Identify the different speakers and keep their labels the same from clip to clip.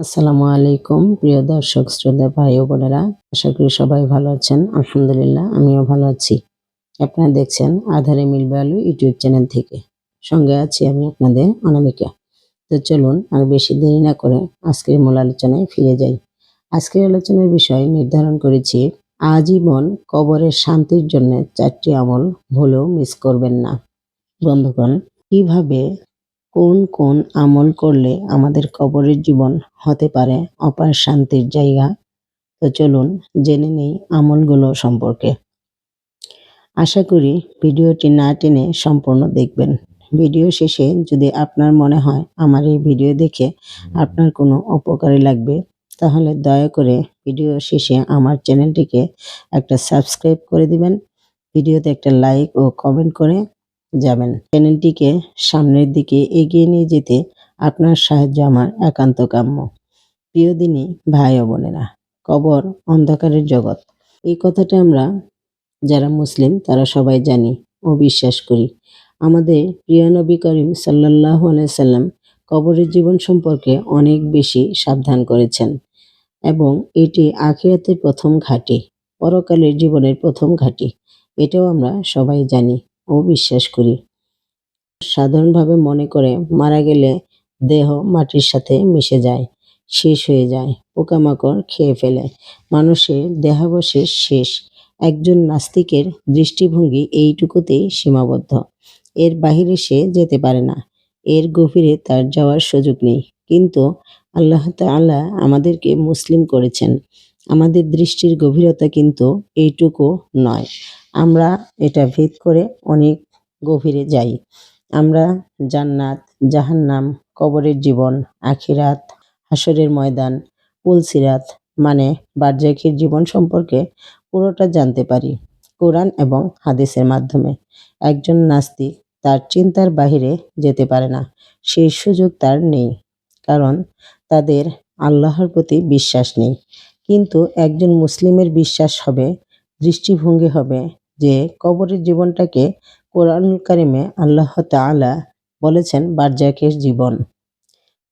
Speaker 1: আসসালামু আলাইকুম, প্রিয় দর্শক, শ্রোতা, ভাই ও বোনেরা। আশা করি সবাই ভালো আছেন। আলহামদুলিল্লাহ, আমিও ভালো আছি। আপনারা দেখছেন আধারে মিলবে আলু ইউটিউব চ্যানেল থেকে। সঙ্গে আছি আমি আপনাদের অনামিকা। তো চলুন আর বেশি দেরি না করে আজকের মূল আলোচনায় ফিরে যাই। আজকের আলোচনার বিষয় নির্ধারণ করেছি, আজীবন কবরের শান্তির জন্য চারটি আমল ভুলেও মিস করবেন না। বন্ধুগণ, কীভাবে কোন কোন আমল করলে আমাদের কবরের জীবন হতে পারে অপার শান্তির জায়গা? তো চলুন জেনে নেই আমলগুলো সম্পর্কে। আশা করি ভিডিওটি না টেনে সম্পূর্ণ দেখবেন। ভিডিও শেষে যদি আপনার মনে হয় আমার এই ভিডিও দেখে আপনার কোনো উপকারে লাগবে, তাহলে দয়া করে ভিডিও শেষে আমার চ্যানেলটিকে একটা সাবস্ক্রাইব করে দিবেন। ভিডিওতে একটা লাইক ও কমেন্ট করে যাবেন। চ্যানেলটিকে সামনের দিকে এগিয়ে নিয়ে যেতে আপনার সাহায্য আমার একান্ত কাম্য। প্রিয় দিনী, ভাই ও বোনেরা, কবর অন্ধকারের জগৎ। এই কথাটা আমরা যারা মুসলিম, তারা সবাই জানি ও বিশ্বাস করি। আমাদের প্রিয় নবী করিম সাল্লাহ সাল্লাম কবরের জীবন সম্পর্কে অনেক বেশি সাবধান করেছেন এবং এটি আখিরাতের প্রথম ঘাঁটি, পরকালের জীবনের প্রথম ঘাঁটি, এটাও আমরা সবাই জানি। ও বিশ্বাস করি। সাধারণভাবে মনে করে মারা গেলে দেহ মাটির সাথে মিশে যায়, শেষ হয়ে যায়, পোকামাকড় খেয়ে ফেলে। মানুষের দেহাবশেষ শেষ। একজন নাস্তিকের দৃষ্টিভঙ্গি এইটুকুতেই সীমাবদ্ধ। এর বাহিরে সে যেতে পারে না। এর গভীরে তার যাওয়ার সুযোগ নেই। কিন্তু আল্লাহ তাআলা আমাদেরকে মুসলিম করেছেন। আমাদের দৃষ্টির গভীরতা কিন্তু এইটুকু নয়। আমরা এটা ভেদ করে অনেক গভীরে যাই। আমরা জান্নাত, জাহান্নাম, কবরের জীবন, আখিরাত হাসরের ময়দান, পুলসিরাত মানে বার্জাকির জীবন সম্পর্কে পুরোটা জানতে পারি কোরআন এবং হাদিসের মাধ্যমে। একজন নাস্তিক তার চিন্তার বাহিরে যেতে পারে না সেই সুযোগ তার নেই, কারণ তাদের আল্লাহর প্রতি বিশ্বাস নেই। কিন্তু একজন মুসলিমের বিশ্বাস হবে, দৃষ্টিভঙ্গি হবে যে কবরের জীবনটাকে কোরআনুল কারিমে আল্লাহ তাআলা বলেছেন বার্জাকের জীবন।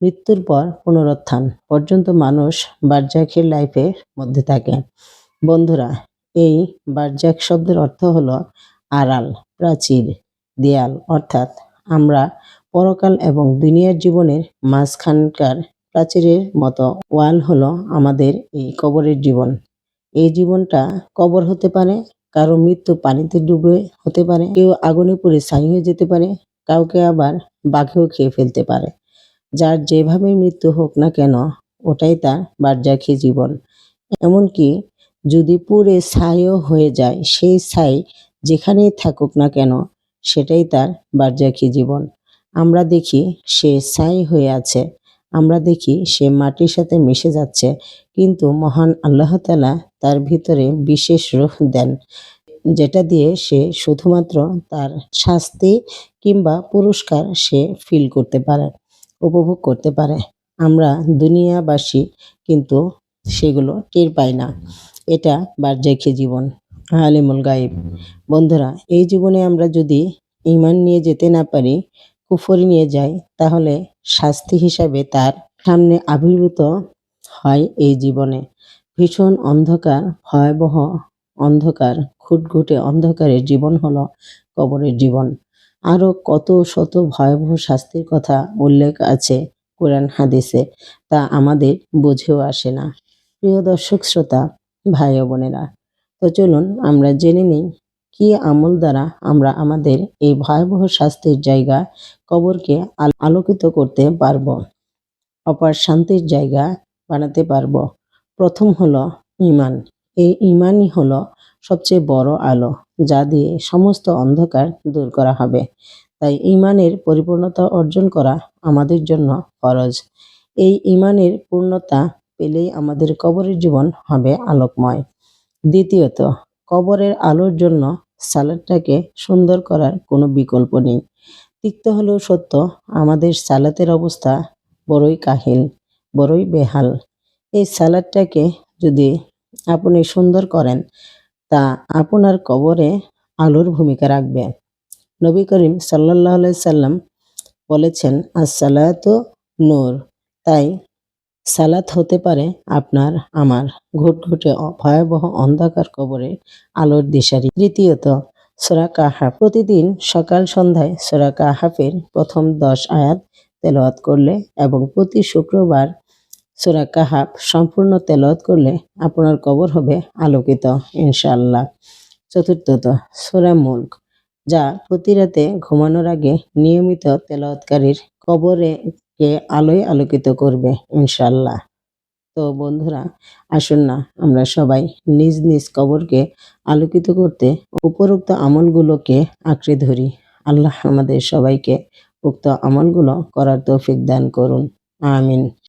Speaker 1: মৃত্যুর পর পুনরুত্থান পর্যন্ত মানুষ বার্জাকের লাইফের মধ্যে থাকে। বন্ধুরা, এই বার্জাক শব্দের অর্থ হলো আড়াল, প্রাচীর, দেয়াল, অর্থাৎ আমরা পরকাল এবং দুনিয়ার জীবনের মাঝখানকার প্রাচীরের মতো ওয়াল হলো আমাদের এই কবরের জীবন। এই জীবনটা কবর হতে পারে কারও মৃত্যু পানিতে ডুবে হতে পারে, কেউ আগুনে পুড়ে ছাই হয়ে যেতে পারে, কাউকে আবার বাঘেও খেয়ে ফেলতে পারে। যার যেভাবে মৃত্যু হোক না কেন, ওটাই তার বার্জাখী জীবন। এমনকি যদি পুড়ে ছাইও হয়ে যায়, সেই ছাই যেখানেই থাকুক না কেন, সেটাই তার বার্জাখী জীবন। আমরা দেখি সে ছাই হয়ে আছে। আমরা দেখি সে মাটির সাথে মিশে যাচ্ছে, কিন্তু মহান আল্লাহ তালা তার ভিতরে বিশেষ রূহ দেন, যেটা দিয়ে সে শুধুমাত্র তার শাস্তি কিংবা পুরস্কার সে ফিল করতে পারে, উপভোগ করতে পারে। আমরা দুনিয়াবাসী কিন্তু সেগুলো টের পাই না। এটা বার্জাখী জীবন? আলিমুল গায়েব। বন্ধুরা, এই জীবনে আমরা যদি ইমান নিয়ে যেতে না পারি, কুফরি নিয়ে যাই, তাহলে শাস্তি হিসাবে তার সামনে আবির্ভূত হয় এই জীবনে। ভীষণ অন্ধকার, ভয়াবহ অন্ধকার খুটঘুটে অন্ধকারের জীবন হলো কবরের জীবন। আরও কত শত ভয়াবহ শাস্তির কথা উল্লেখ আছে কোরআন হাদিসে, তা আমাদের বুঝেও আসে না। প্রিয় দর্শক, শ্রোতা, ভাই বোনেরা, তো চলুন আমরা জেনে নিই কি আমল দ্বারা আমরা আমাদের এই ভয়াবহ শাস্তির জায়গা কবরকে আল- আলোকিত করতে পারব? অপার শান্তির জায়গা বানাতে পারব? প্রথম হলো ইমান এই ইমানই হলো সবচেয়ে বড় আলো, যা দিয়ে সমস্ত অন্ধকার দূর করা হবে। তাই ইমানের পরিপূর্ণতা অর্জন করা আমাদের জন্য ফরজ। এই ইমানের পূর্ণতা পেলেই আমাদের কবরের জীবন হবে আলোকময়। দ্বিতীয়ত, কবরের আলোর জন্য সালাদটাকে সুন্দর করার কোনো বিকল্প নেই। তিক্ত হলেও সত্য, আমাদের সালাতের অবস্থা বড়ই কাহিল, বড়ই বেহাল। এই সালাদটাকে যদি আপনি সুন্দর করেন, তা আপনার কবরে আলোর ভূমিকা রাখবে। নবী করিম সাল্লাহ সাল্লাম বলেছেন আর আসসালাত নূর। তাই সালাত হতে পারে আপনার আমার ঘুটঘুটে ভয়াবহ অন্ধকার কবরে আলোর দিশারি। তৃতীয়ত সোরা কাহাফ। প্রতিদিন সকাল সন্ধ্যায় সোরা কাহাফের প্রথম দশ আয়াত তেলাওয়াত করলে এবং প্রতি শুক্রবার সোরা কাহাফ সম্পূর্ণ তেলাওয়াত করলে আপনার কবর হবে আলোকিত, ইনশাআল্লাহ। চতুর্থত, সোরা মুল্ক, যা প্রতি রাতে ঘুমানোর আগে নিয়মিত তেলাওয়াতকারীর কবরে কে আলোয় আলোকিত করবে ইনশাল্লাহ তো বন্ধুরা, আসুন না, আমরা সবাই নিজ নিজ কবরকে আলোকিত করতে উপরোক্ত আমলগুলোকে আঁকড়ে ধরি। আল্লাহ আমাদের সবাইকে উক্ত আমলগুলো করার তৌফিক দান করুন। আমিন।